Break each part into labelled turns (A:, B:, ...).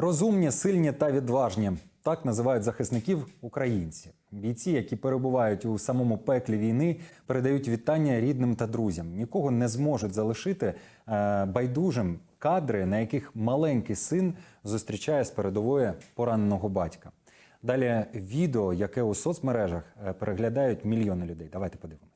A: Розумні, сильні та відважні. Так називають захисників українці. Бійці, які перебувають у самому пеклі війни, передають вітання рідним та друзям. Нікого не зможуть залишити е, байдужим кадри, на яких маленький син зустрічає з передової пораненого батька. Далі відео, яке у соцмережах е, переглядають мільйони людей. Давайте подивимось.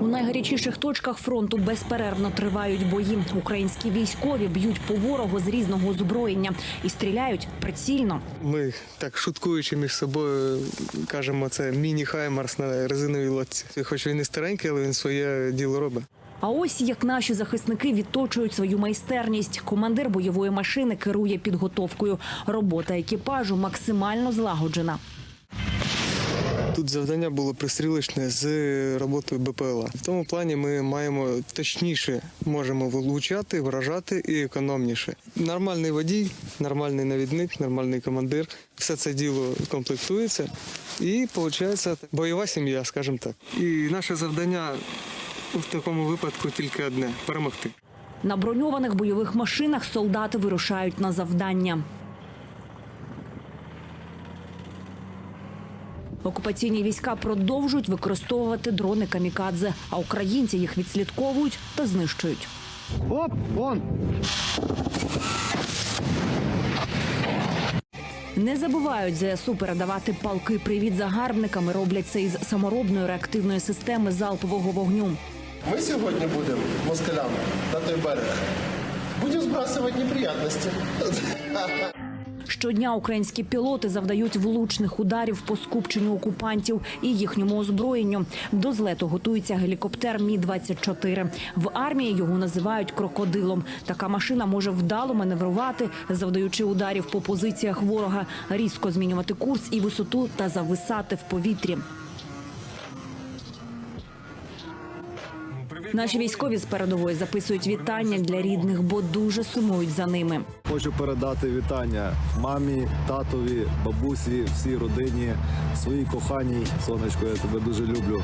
B: У найгарячіших точках фронту безперервно тривають бої. Українські військові б'ють по ворогу з різного озброєння і стріляють прицільно.
C: Ми так шуткуючи між собою кажемо, це міні-хаймарс на резиновій лодці. Хоч він і старенький, але він своє діло робить.
B: А ось як наші захисники відточують свою майстерність. Командир бойової машини керує підготовкою. Робота екіпажу максимально злагоджена.
C: Тут завдання було пристрілочне з роботою БПЛА. В тому плані ми маємо точніше можемо влучати, вражати і економніше. Нормальний водій, нормальний навідник, нормальний командир. Все це діло комплектується і виходить бойова сім'я, скажімо так. І наше завдання в такому випадку тільки одне перемогти.
B: На броньованих бойових машинах солдати вирушають на завдання. Окупаційні війська продовжують використовувати дрони камікадзе, а українці їх відслідковують та знищують.
D: Оп, вон.
B: Не забувають ЗСУ передавати палки привіт загарбникам і роблять це із саморобної реактивної системи залпового вогню.
E: Мы сегодня будем, москалям, на той берег, будем сбрасывать неприятности.
B: Щодня українські пілоти завдають влучних ударів по скупченню окупантів і їхньому озброєнню. До злету готується гелікоптер Мі 24 В армії його називають крокодилом. Така машина може вдало маневрувати, завдаючи ударів по позиціях ворога, різко змінювати курс і висоту та зависати в повітрі. Наші військові з передової записують вітання для рідних, бо дуже сумують за ними.
F: Хочу передати вітання мамі, татові, бабусі, всій родині, своїй коханій. Сонечко, я тебе дуже люблю.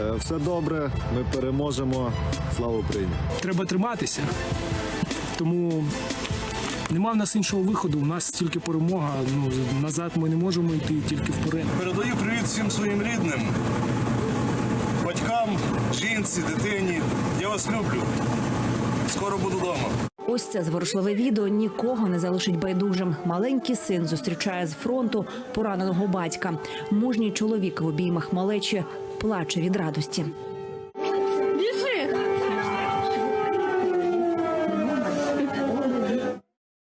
F: Е, Все добре, ми переможемо. Слава Україні!
G: треба триматися. Тому нема в нас іншого виходу. У нас тільки перемога. Ну назад ми не можемо йти, тільки вперед.
H: Передаю привіт всім своїм рідним, жінці, дитині. Я вас люблю. Скоро буду вдома.
B: Ось це зворушливе відео нікого не залишить байдужим. Маленький син зустрічає з фронту пораненого батька. Мужній чоловік в обіймах малечі плаче від радості.